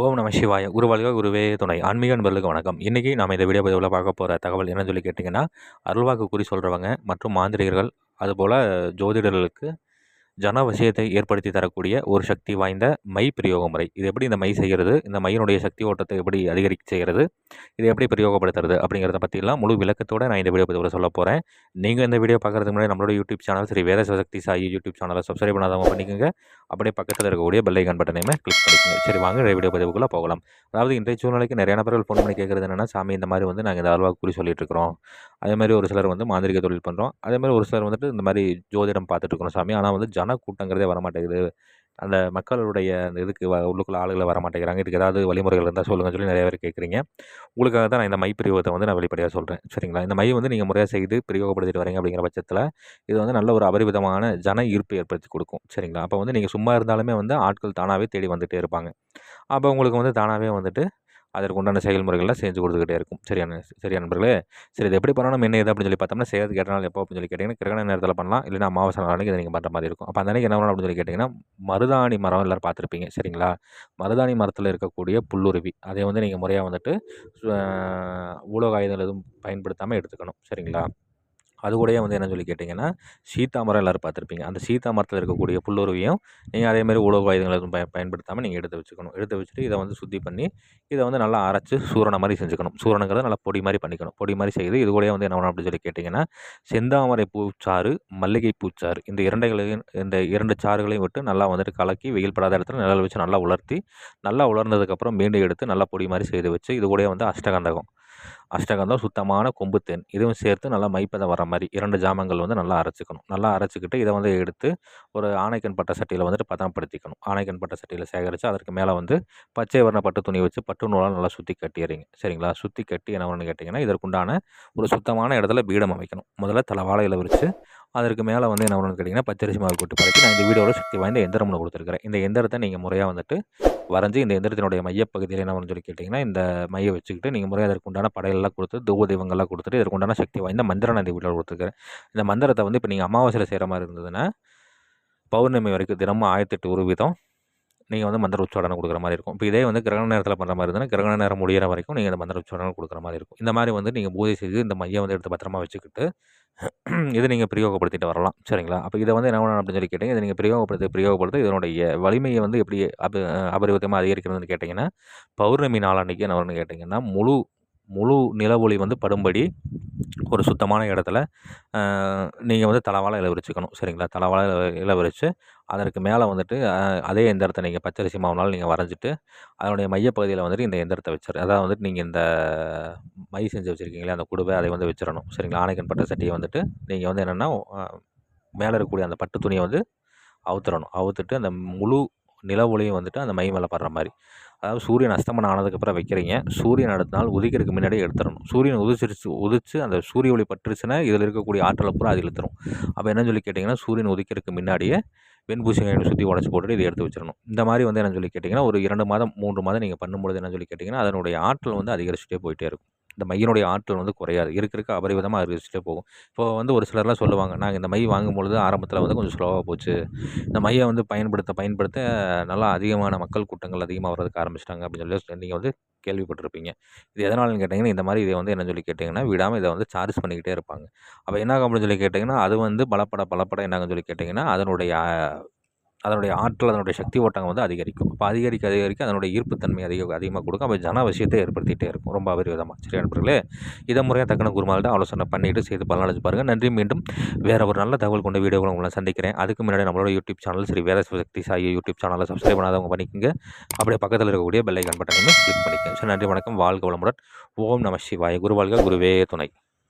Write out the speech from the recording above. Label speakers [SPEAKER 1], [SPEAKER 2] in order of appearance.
[SPEAKER 1] ஓம் நம சிவாய. குருவாளிக குருவே துணை. ஆன்மீக நண்பர்களுக்கு வணக்கம். இன்றைக்கி நம்ம இந்த வீடியோ பதிவில் பார்க்க போகிற தகவல் என்னன்னு சொல்லி கேட்டிங்கன்னா அருள்வாக்கு குறி சொல்கிறவங்க மற்றும் மாந்திரிகர்கள் அதுபோல் ஜோதிடர்களுக்கு ஜனவசியத்தை ஏற்படுத்தி தரக்கூடிய ஒரு சக்தி வாய்ந்த மை பிரயோக முறை. இது எப்படி இந்த மை செய்கிறது? இந்த மையினுடைய சக்தி ஓட்டத்தை எப்படி அதிகரிக்க செய்கிறது? இதை எப்படி பிரயோகப்படுத்துறது அப்படிங்கிறத பற்றிலாம் முழு விளக்கத்தோடு நான் இந்த வீடியோ பதிவில் சொல்ல போகிறேன் நீங்கள் இந்த வீடியோ பார்க்குறதுக்கு முன்னாடி நம்மளோட யூடியூப் சேனல் சரி வேத சக்தி சாயி யூடியூப் சேனலை சப்ஸ்கிரைப் பண்ணாதவங்க பண்ணிக்கோங்க. அப்படியே பக்கத்தில் இருக்கக்கூடிய பெல்லைக்கான் பட்டனையுமே கிளிக் பண்ணிக்கோங்க. சரி வாங்க இந்த வீடியோ பதிவுக்குள்ளே போகலாம். அதாவது இன்றைய சூழ்நிலைக்கு நிறைய நபர்கள் ஃபோன் பண்ணி கேட்குறது என்னென்னா சாமி இந்த மாதிரி வந்து நாங்கள் இந்த அல்வா குறி சொல்லிட்டு இருக்கிறோம். அதே மாதிரி ஒரு சிலர் வந்து மாந்திரிக தொழில் பண்ணுறோம் அதே மாதிரி ஒரு சிலர் வந்துட்டு இந்த மாதிரி ஜோதிடம் பார்த்துட்டு இருக்கிறோம் சாமி. ஆனால் வந்து ஜன கூட்டங்கிறதே வரமாட்டேங்குது. அந்த மக்களுடைய அந்த இதுக்கு உள்ளுக்குள்ள ஆளுகளை வர மாட்டேங்கிறாங்க. இதுக்கு ஏதாவது வழிமுறைகள் இருந்தால் சொல்லுங்கள் சொல்லி நிறைய பேர் கேட்குறீங்க. உங்களுக்காக தான் நான் இந்த மை பிரயோகத்தை வந்து நான் வெளிப்படையாக சொல்கிறேன் சரிங்களா? இந்த மை வந்து நீங்கள் முறையாக செய்து பிரயோகப்படுத்திட்டு வரீங்க அப்படிங்கிற பட்சத்தில் இது வந்து நல்ல ஒரு அபரிவிதமான ஜன ஈர்ப்பு ஏற்படுத்தி கொடுக்கும். சரிங்களா? அப்போ வந்து நீங்கள் சும்மா இருந்தாலுமே வந்து ஆட்கள் தானாகவே தேடி வந்துகிட்டே இருப்பாங்க. அப்போ உங்களுக்கு வந்து தானாகவே வந்துட்டு அதற்கு உண்டான செயல்முறைகள்லாம் செஞ்சு கொடுத்துக்கிட்டே இருக்கும். சரியான சரியா நண்பர்களே? சரி இது எப்படி பண்ணணும் என்ன இது அப்படின்னு சொல்லி பார்த்தோம்னா செய்யறது கேட்ட நாள் எப்போ அப்படின்னு சொல்லி கேட்டிங்கன்னா கிரகண நேரத்தில் பண்ணலாம். இல்லைனா அமாவாசை நாளைக்கு இதை நீங்கள் பண்ணுற மாதிரி இருக்கும். அப்போ அந்த அன்றைக்கி என்ன பண்ணணும் அப்படின்னு சொல்லி கேட்டிங்கன்னா மருதாணி மரம் எல்லோரும் பார்த்துருப்பீங்க. சரிங்களா? மருதாணி மரத்தில் இருக்கக்கூடிய புல்லுருவி. அதை வந்து நீங்கள் முறையாக வந்துட்டு உலோக ஆயுதங்கள் எதுவும் பயன்படுத்தாமல் எடுத்துக்கணும். சரிங்களா? அது கூடயே வந்து என்ன சொல்லி கேட்டிங்கன்னா சீத்தாமரம் எல்லோரும் பார்த்துருப்பீங்க. அந்த சீத்தாமரத்தில் இருக்கக்கூடிய புல்லுருவியும் நீங்கள் அதேமாதிரி உலோக ஆயுதங்கள் எதுவும் பய பயன்படுத்தாமல் நீங்கள் எடுத்து வச்சுக்கணும். எடுத்து வச்சுட்டு இதை வந்து சுத்தி பண்ணி இதை வந்து நல்லா அரைச்சி சூரனை மாதிரி செஞ்சுக்கணும். சூரணங்கிறத நல்லா பொடி மாதிரி பண்ணிக்கணும். பொடி மாதிரி செய்து இது கூடயே வந்து என்ன பண்ணணும் அப்படின்னு சொல்லி கேட்டிங்கன்னா செந்தாமரை பூச்சாறு மல்லிகை பூச்சாறு இந்த இரண்டைகளையும் இந்த இரண்டு சாறுகளையும் விட்டு நல்லா வந்துட்டு கலக்கி வெயில் படாத இடத்துல நிழல் வச்சு நல்லா உலர்த்தி நல்லா உலர்ந்ததுக்கப்புறம் மீண்டும் எடுத்து நல்லா பொடி மாதிரி செய்து வச்சு இது கூடயே வந்து அஷ்டகந்தகம். அஷ்டகந்தம் சுத்தமான கொம்பு தேன். இதுவும் சேர்த்து நல்லா மைப்பதை வர மாதிரி இரண்டு ஜாமங்கள் வந்து நல்லா அரைச்சிக்கணும். நல்லா அரைச்சிக்கிட்டு இதை வந்து எடுத்து ஒரு ஆணைக்கன் பட்ட சட்டியில் வந்துட்டு பதனப்படுத்திக்கணும் ஆணைக்கன் பட்ட சட்டியில் சேகரித்து அதற்கு மேலே வந்து பச்சை வர்ண பட்டு துணி வச்சு பட்டு நூலால் நல்லா சுற்றி கட்டிடுறீங்க சரிங்களா? சுற்றி கட்டி என்ன பண்ணு கேட்டிங்கன்னா இதற்குண்டான ஒரு சுத்தமான இடத்துல பீடம் அமைக்கணும். முதல்ல தலை வாழையில் விரித்து அதற்கு மேலே வந்து என்ன பண்ணணும்னு கேட்டிங்கன்னா பச்சரிசி மாவு கொட்டு பறக்கி நான் இந்த வீடியோவில் சக்தி வாய்ந்த எந்திரம் ஒன்று கொடுத்துருக்கிறேன். இந்த எந்திரத்தை நீங்கள் முறையாக வந்துட்டு வரைஞ்சி இந்த எந்திரத்தினுடைய மையப்பகுதியில் என்ன சொல்லி கேட்டிங்கன்னா இந்த மையை வச்சுக்கிட்டு நீங்கள் முறையாக அதற்கு உண்டான படையெல்லாம் கொடுத்து தூவ தெய்வங்கள்லாம் கொடுத்துட்டு இதற்கு உண்டான சக்தி வாய்ந்த மந்திரம் நான் இந்த வீடியோவில் இந்த மந்திரத்தை வந்து இப்போ நீங்கள் அமாவாசையில் செய்கிற மாதிரி இருந்ததுன்னா பௌர்ணமி வரைக்கும் தினமும் ஆயிரத்தெட்டு ஒரு விதம் நீங்கள் வந்து மந்திர உச்சாடனம் கொடுக்குற மாதிரி இருக்கும். இப்போ இதே வந்து கிரகண நேரத்தில் பண்ணுற மாதிரி இருந்தால் கிரகண நேரம் முடிகிற வரைக்கும் நீங்கள் இந்த மந்திர உச்சாடனம் கொடுக்குற மாதிரி இருக்கும். இந்த மாதிரி வந்து நீங்கள் பூஜை செய்து இந்த மையம் வந்து எடுத்து பத்திரமா வச்சுக்கிட்டு இதை நீங்கள் பிரயோகப்படுத்திட்டு வரலாம். சரிங்களா? அப்போ இதை வந்து என்ன பண்ணணும் அப்படின்னு சொல்லி கேட்டிங்க இதை நீங்கள் பிரயோகப்படுத்த பிரயோகப்படுத்த இதனுடைய வலிமையை வந்து எப்படி அப அபரிவிதமாக அதிகரிக்கிறதுன்னு கேட்டிங்கன்னா பௌர்ணமி நாள் அன்றைக்கி என்ன கேட்டிங்கன்னா முழு முழு நிலவொளி வந்து படும்படி ஒரு சுத்தமான இடத்துல நீங்கள் வந்து தலவாழை இலை சரிங்களா? தலவாழை இலை விரித்து அதற்கு மேலே வந்துட்டு அதே எந்திரத்தை நீங்கள் பச்சரிசி மாவுனாலும் நீங்கள் வரைஞ்சிட்டு அதனுடைய மையப்பகுதியில் வந்துட்டு இந்த எந்திரத்தை வச்சிரு அதாவது வந்துட்டு நீங்கள் இந்த மை செஞ்சு வச்சுருக்கீங்களே அந்த குடுவை அதை வந்து வச்சிடணும் சரிங்களா? ஆணைக்கன் பட்ட சட்டியை வந்துட்டு நீங்கள் வந்து என்னென்னா மேலே இருக்கக்கூடிய அந்த பட்டு துணியை வந்து அவுத்துறணும். அவுத்துட்டு அந்த முழு நில ஒளியும் வந்துட்டு அந்த மை மேலே படுற மாதிரி. அதாவது சூரியன் அஸ்தமனம் ஆனதுக்கப்புறம் வைக்கிறீங்க. சூரியன் அடுத்த நாள் உதிக்கிறதுக்கு முன்னாடி எடுத்துடணும். சூரியன் உதிச்சிருச்சு உதிச்சு அந்த சூரிய ஒளி பட்டுருச்சுன்னா இதில் இருக்கக்கூடிய ஆற்றலை பூரா அது இழுத்துரும் அப்போ என்னன்னு சொல்லி கேட்டிங்கன்னா சூரியன் உதிக்கிறதுக்கு முன்னாடியே வெண்பூசிகளை சுற்றி உடச்சி போட்டுட்டு இதை எடுத்து வச்சிடணும். இந்த மாதிரி வந்து என்னென்னு சொல்லி கேட்டிங்கன்னா ஒரு இரண்டு மாதம் மூன்று மாதம் நீங்கள் பண்ணும்பொழுது என்ன சொல்லி கேட்டிங்கன்னா அதனுடைய ஆற்றல் வந்து அதிகரிச்சுட்டே போயிட்டே இருக்கும். இந்த மையினுடைய ஆற்றல் வந்து குறையாது. இருக்க இருக்க அபரிவிதமாக அதிகரிச்சுட்டே போகும். இப்போ வந்து ஒரு சிலர்லாம் சொல்லுவாங்க நாங்கள் இந்த மை வாங்கும் பொழுது ஆரம்பத்தில் வந்து கொஞ்சம் ஸ்லோவாக போச்சு. இந்த மையை வந்து பயன்படுத்த பயன்படுத்த நல்லா அதிகமான மக்கள் கூட்டங்கள் அதிகமாக வர்றதுக்கு ஆரம்பிச்சிட்டாங்க. அப்படின்னு சொல்லி நீங்கள் வந்து கேள்விப்பட்டிருப்பீங்க. இது எதனாலன்னு கேட்டிங்கன்னா இந்த மாதிரி இதை வந்து என்ன சொல்லி கேட்டிங்கன்னா விடாமல் இதை வந்து சார்ஜ் பண்ணிக்கிட்டே இருப்பாங்க. அப்போ என்ன அப்படின்னு சொல்லி கேட்டிங்கன்னா அது வந்து பலப்பட பலப்பட என்னங்கன்னு சொல்லி கேட்டிங்கன்னா அதனுடைய அதனுடைய ஆற்றல் அதனுடைய சக்தி ஓட்டங்கள் வந்து அதிகரிக்கும். அப்போ அதிகரிக்க அதிகரிக்க அதனுடைய ஈர்ப்புத்தன்மை அதிக அதிகமாக கொடுக்கும். அப்போ ஜன விஷயத்தை ஏற்படுத்திகிட்டே இருக்கும். ரொம்ப அபரிவிதமாக சரி நண்பர்களே இதை முறையாக தக்கன குருமால்கிட்ட ஆலோசனை பண்ணிவிட்டு செய்து பலனடைஞ்சு பாருங்கள் நன்றி. மீண்டும் வேறு ஒரு நல்ல தகவல் கொண்ட வீடியோவில் உங்களை சந்திக்கிறேன். அதுக்கு முன்னாடி நம்மளோட யூடியூப் சேனல் சரி வேத சக்தி சாயி யூடியூப் சேனலை சப்ஸ்கிரைப் பண்ணாதவங்க பண்ணிக்கோங்க. அப்படியே பக்கத்தில் இருக்கக்கூடிய பெல்லைக்கான் பட்டனையுமே கிளிக் பண்ணிக்கோங்க. சரி நன்றி. வணக்கம். வாழ்க வளமுடன். ஓம் நம சிவாய. குருவாள்கள் குருவே துணை.